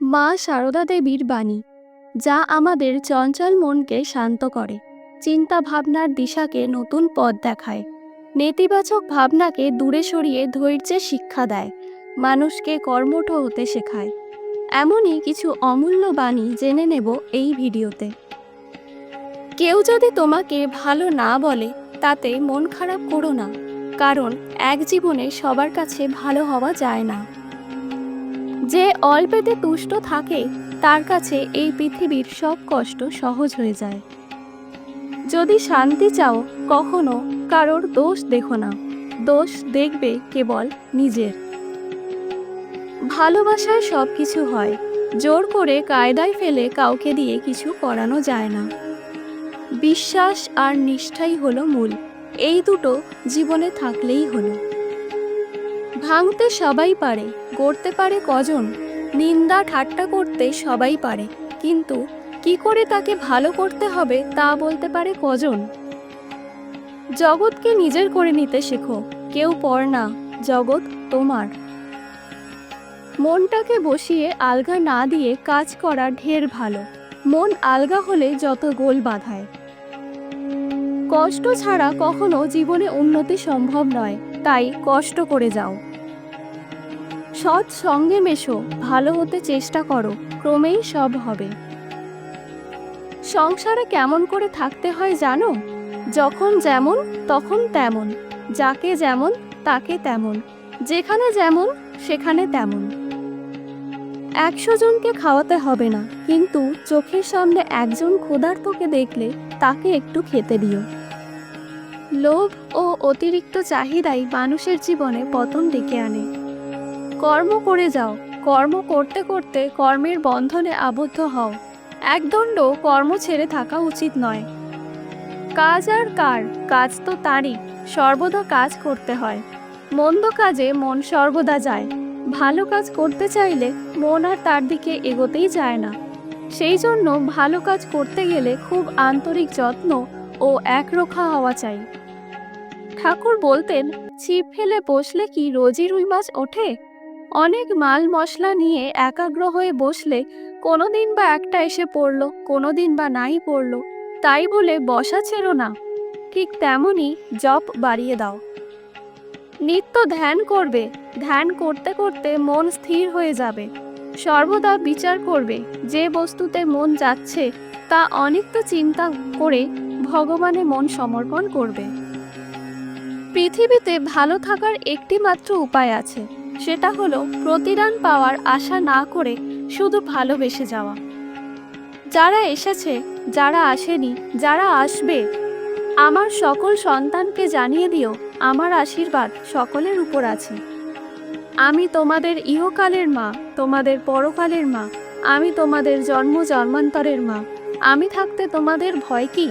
মা সারদা দেবীর বাণী, যা আমাদের চঞ্চল মনকে শান্ত করে চিন্তা ভাবনার দিশাকে নতুন পথ দেখায়, নেতিবাচক ভাবনাকে দূরে সরিয়ে ধৈর্যের শিক্ষা দেয়, মানুষকে কর্মঠ হতে শেখায়। এমনই কিছু অমূল্য বাণী জেনে নেব এই ভিডিওতে। কেউ যদি তোমাকে ভালো না বলে, তাতে মন খারাপ করো না, কারণ এক জীবনে সবার কাছে ভালো হওয়া যায় না। যে অল্পেতে তুষ্ট থাকে, তার কাছে এই পৃথিবীর সব কষ্ট সহজ হয়ে যায়। যদি শান্তি চাও, কখনো কারোর দোষ দেখো না। দোষ দেখবে কেবল নিজের। ভালোবাসায় সব কিছু হয়। জোর করে কায়দায় ফেলে কাউকে দিয়ে কিছু করানো যায় না। বিশ্বাস আর নিষ্ঠাই হলো মূল। এই দুটো জীবনে থাকলেই হলো। ভাঙতে সবাই পারে, গড়তে পারে কজন। নিন্দা ঠাট্টা করতে সবাই পারে, কিন্তু কি করে তাকে ভালো করতে হবে তা বলতে পারে কজন? জগৎকে নিজের করে নিতে শেখো, কেউ পর না, জগৎ তোমার। মনটাকে বসিয়ে আলগা না দিয়ে কাজ করা ঢের ভালো। মন আলগা হলে যত গোল বাঁধায়। কষ্ট ছাড়া কখনো জীবনে উন্নতি সম্ভব নয়, তাই কষ্ট করে যাও। সৎ সঙ্গে মেশো, ভালো হতে চেষ্টা করো, ক্রমেই সব হবে। সংসারে কেমন করে থাকতে হয় জানো? যখন যেমন, তখন তেমন, যাকে যেমন, তাকে তেমন, যেখানে যেমন, সেখানে তেমন। একশো জনকে খাওয়াতে হবে না, কিন্তু চোখের সামনে একজন ক্ষুধার্তকে দেখলে তাকে একটু খেতে দিও। লোভ ও অতিরিক্ত চাহিদাই মানুষের জীবনে পতন ডেকে আনে। কর্ম করে যাও। কর্ম করতে করতে কর্মের বন্ধনে আবদ্ধ হও। একদণ্ড কর্ম ছেড়ে থাকা উচিত নয়। কাজ আর কার, কাজ তো তারই, সর্বদা কাজ করতে হয়। মন্দ কাজে মন সর্বদা যায়। ভালো কাজ করতে চাইলে মন আর তার দিকে এগোতেই যায় না। সেই জন্য ভালো কাজ করতে গেলে খুব আন্তরিক যত্ন ও একরোখা হওয়া চাই। ঠাকুর বলতেন, ছিপ ফেলে বসলে কি রোজই রুই মাছ ওঠে? অনেক মাল মশলা নিয়ে একাগ্র হয়ে বসলে কোনোদিন বা একটা এসে পড়ল, কোনোদিন বা নাই পড়ল। তাই বলে বসা ছেড়ো না। ঠিক তেমনই জপ বাড়িয়ে দাও। নিত্য ধ্যান করবে। ধ্যান করতে করতে মন স্থির হয়ে যাবে। সর্বদা বিচার করবে যে বস্তুতে মন যাচ্ছে তা অনিত্য চিন্তা করে ভগবানে মন সমর্পণ করবে। পৃথিবীতে ভালো থাকার একটি মাত্র উপায় আছে। সেটা হলো প্রতিদান পাওয়ার আশা না করে শুধু ভালোবেসে যাওয়া। যারা এসেছে, যারা আসেনি, যারা আসবে, আমার সকল সন্তানকে জানিয়ে দিও, আমার আশীর্বাদ সকলের উপর আছে। আমি তোমাদের ইহকালের মা, তোমাদের পরকালের মা, আমি তোমাদের জন্ম জন্মান্তরের মা, আমি থাকতে তোমাদের ভয় কি?